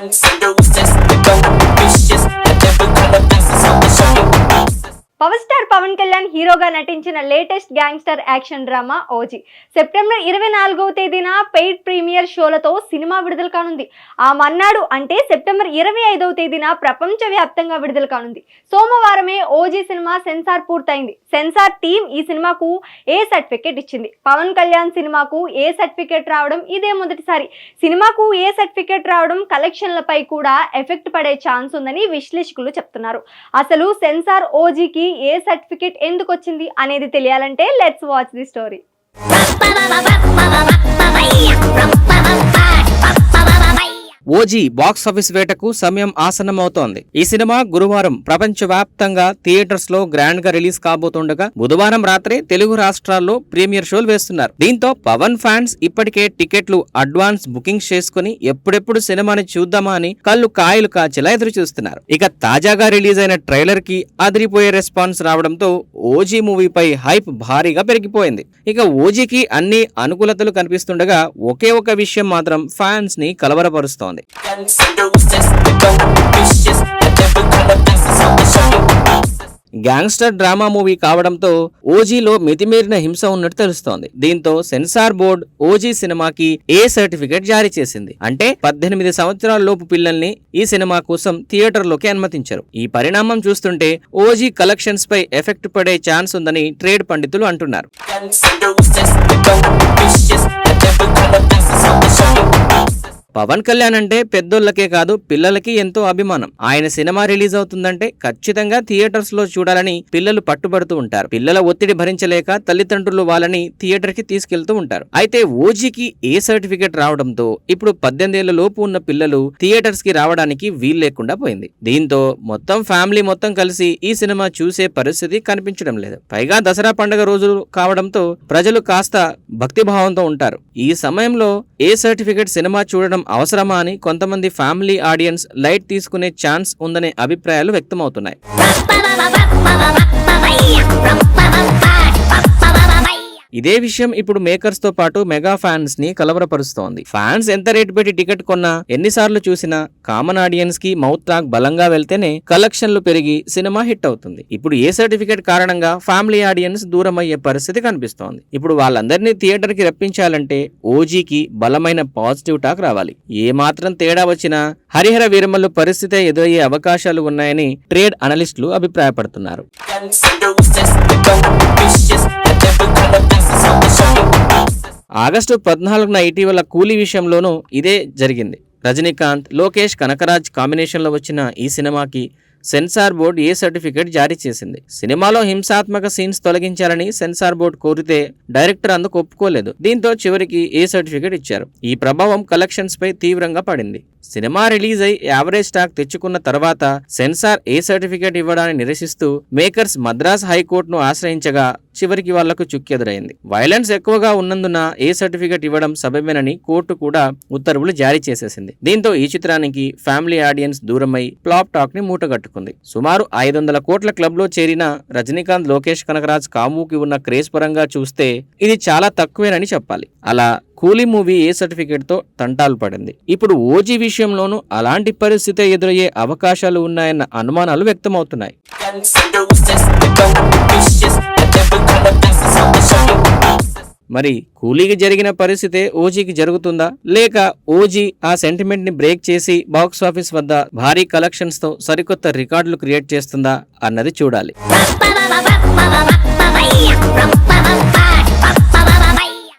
man seduces. The gun vicious, the devil kind of dances on the show. Power star Pawan Kalyan హీరోగా నటించిన latest gangster action drama OG. September ఇరవై నాలుగవ తేదీన paid premier షోలతో cinema విడుదల కానుంది. ఆ మన్నాడు అంటే సెప్టెంబర్ ఇరవై ఐదవ తేదీన ప్రపంచవ్యాప్తంగా విడుదల కానుంది. సోమవారమే ఓజీ సినిమా సెన్సార్ పూర్తయింది. సెన్సార్ టీం ఈ సినిమాకు ఏ సర్టిఫికేట్ ఇచ్చింది? పవన్ కళ్యాణ్ సినిమాకు ఏ సర్టిఫికేట్ రావడం? ఇదే మొదటిసారి. సినిమాకు ఏ సర్టిఫికేట్ రావడం? కలెక్షన్లపై కూడా ఎఫెక్ట్ పడే ఛాన్స్ ఉందని విశ్లేషకులు చెప్తున్నారు. అసలు సెన్సార్ ఓజీకి ఏ సర్టిఫికేట్ ఎందుకు వచ్చింది అనేది తెలియాలంటే let's watch the story OG box office వేటకు సమయం ఆసన్నమవుతోంది. ఈ సినిమా గురువారం ప్రపంచవ్యాప్తంగా థియేటర్స్లో గ్రాండ్గా రిలీజ్ కాబోతుండగా బుధవారం రాత్రి తెలుగు రాష్ట్రాల్లో ప్రీమియర్ షోలు వేస్తున్నారు. దీంతో పవన్ ఫ్యాన్స్ ఇప్పటికే టికెట్లు అడ్వాన్స్ బుకింగ్ చేసుకుని ఎప్పుడెప్పుడు సినిమాని చూద్దామా అని కళ్ళు కాయలు కాచేలా ఎదురు చూస్తున్నారు ఇక తాజాగా రిలీజ్ అయిన ట్రైలర్కి అదిరిపోయే రెస్పాన్స్ రావడంతో ఓజీ మూవీపై హైప్ భారీగా పెరిగిపోయింది. ఇక ఓజీకి అన్ని అనుకూలతలు కనిపిస్తుండగా ఒకే ఒక విషయం మాత్రం ఫ్యాన్స్ని కలవరపరుస్తోంది. Show. గ్యాంగ్స్టర్ డ్రామా మూవీ కావడంతో ఓజీలో మితిమీరిన హింస ఉన్నట్టు తెలుస్తోంది. దీంతో సెన్సార్ బోర్డ్ ఓజీ సినిమాకి ఏ సర్టిఫికెట్ జారీ చేసింది? అంటే పద్దెనిమిది సంవత్సరాల లోపు పిల్లల్ని ఈ సినిమా కోసం థియేటర్లోకి అనుమతించారు. ఈ పరిణామం చూస్తుంటే ఓజీ కలెక్షన్స్ పై ఎఫెక్ట్ పడే ఛాన్స్ ఉందని ట్రేడ్ పండితులు అంటున్నారు. పవన్ కళ్యాణ్ అంటే పెద్దోళ్ళకే కాదు పిల్లలకి ఎంతో అభిమానం. ఆయన సినిమా రిలీజ్ అవుతుందంటే ఖచ్చితంగా థియేటర్స్లో చూడాలని పిల్లలు పట్టుబడుతూ ఉంటారు. పిల్లల ఒత్తిడి భరించలేక తల్లిదండ్రులు వాళ్ళని థియేటర్కి తీసుకెళ్తూ ఉంటారు. అయితే ఓజీకి ఏ సర్టిఫికెట్ రావడంతో ఇప్పుడు పద్దెనిమిదేళ్ళ లోపు ఉన్న పిల్లలు థియేటర్స్కి రావడానికి వీలు లేకుండా పోయింది. దీంతో మొత్తం ఫ్యామిలీ మొత్తం కలిసి ఈ సినిమా చూసే పరిస్థితి కనిపించడం లేదు. పైగా దసరా పండుగ రోజులు కావడంతో ప్రజలు కాస్త భక్తిభావంతో ఉంటారు. ఈ సమయంలో ఏ సర్టిఫికేట్ సినిమా చూడడం అవసరమా అని కొంతమంది ఫ్యామిలీ ఆడియన్స్ లైట్ తీసుకునే ఛాన్స్ ఉందనే అభిప్రాయాలు వ్యక్తమవుతున్నాయి. ఇదే విషయం ఇప్పుడు మేకర్స్తో పాటు మెగా ఫ్యాన్స్ని కలవరపరుస్తోంది. ఫ్యాన్స్ ఎంత రేటు పెట్టి టికెట్ కొన్నా ఎన్నిసార్లు చూసినా కామన్ ఆడియన్స్కి మౌత్ టాక్ బలంగా వెళ్తేనే కలెక్షన్లు పెరిగి సినిమా హిట్ అవుతుంది. ఇప్పుడు ఏ సర్టిఫికేట్ కారణంగా ఫ్యామిలీ ఆడియన్స్ దూరం అయ్యే పరిస్థితి కనిపిస్తోంది. ఇప్పుడు వాళ్ళందరినీ థియేటర్కి రప్పించాలంటే ఓజీకి బలమైన పాజిటివ్ టాక్ రావాలి. ఏ మాత్రం తేడా వచ్చినా హరిహర వీరమల్లు పరిస్థితే ఎదురయ్యే అవకాశాలు ఉన్నాయని ట్రేడ్ అనలిస్టులు అభిప్రాయపడుతున్నారు. ఆగస్టు పద్నాలుగున ఇటీవల కూలీ విషయంలోనూ ఇదే జరిగింది. రజనీకాంత్ లోకేష్ కనకరాజ్ కాంబినేషన్లో వచ్చిన ఈ సినిమాకి సెన్సార్ బోర్డు ఏ సర్టిఫికేట్ జారీ చేసింది. సినిమాలో హింసాత్మక సీన్స్ తొలగించాలని సెన్సార్ బోర్డు కోరితే డైరెక్టర్ అందుకు ఒప్పుకోలేదు. దీంతో చివరికి ఏ సర్టిఫికేట్ ఇచ్చారు? ఈ ప్రభావం కలెక్షన్స్ పై తీవ్రంగా పడింది. సినిమా రిలీజ్ అయి యావరేజ్ స్టాక్ తెచ్చుకున్న తర్వాత సెన్సార్ ఏ సర్టిఫికేట్ ఇవ్వడాన్ని నిరసిస్తూ మేకర్స్ మద్రాస్ హైకోర్టును ఆశ్రయించగా చివరికి వాళ్ళకు చుక్కెదురైంది. వైలెన్స్ ఎక్కువగా ఉన్నందున ఏ సర్టిఫికేట్ ఇవ్వడం సబబేనని కోర్టు కూడా ఉత్తర్వులు జారీ చేసేసింది. దీంతో ఈ చిత్రానికి ఫ్యామిలీ ఆడియన్స్ దూరమై ఫ్లాప్ టాక్ని మూటగట్టుకుంది. సుమారు ఐదు వందల కోట్ల క్లబ్లో చేరిన రజనీకాంత్ లోకేష్ కనకరాజ్ కాముకి ఉన్న క్రేజ్ పరంగా చూస్తే ఇది చాలా తక్కువేనని చెప్పాలి. అలా కూలీ మూవీ ఏ సర్టిఫికేట్తో తంటాలు పడింది. ఇప్పుడు ఓజీ విషయంలోనూ అలాంటి పరిస్థితి ఎదురయ్యే అవకాశాలు ఉన్నాయన్న అనుమానాలు వ్యక్తమవుతున్నాయి. మరి కూలీకి జరిగిన పరిస్థితే ఓజీకి జరుగుతుందా? లేక ఓజీ ఆ సెంటిమెంట్ని బ్రేక్ చేసి బాక్స్ ఆఫీస్ వద్ద భారీ కలెక్షన్స్తో సరికొత్త రికార్డులు క్రియేట్ చేస్తుందా అన్నది చూడాలి.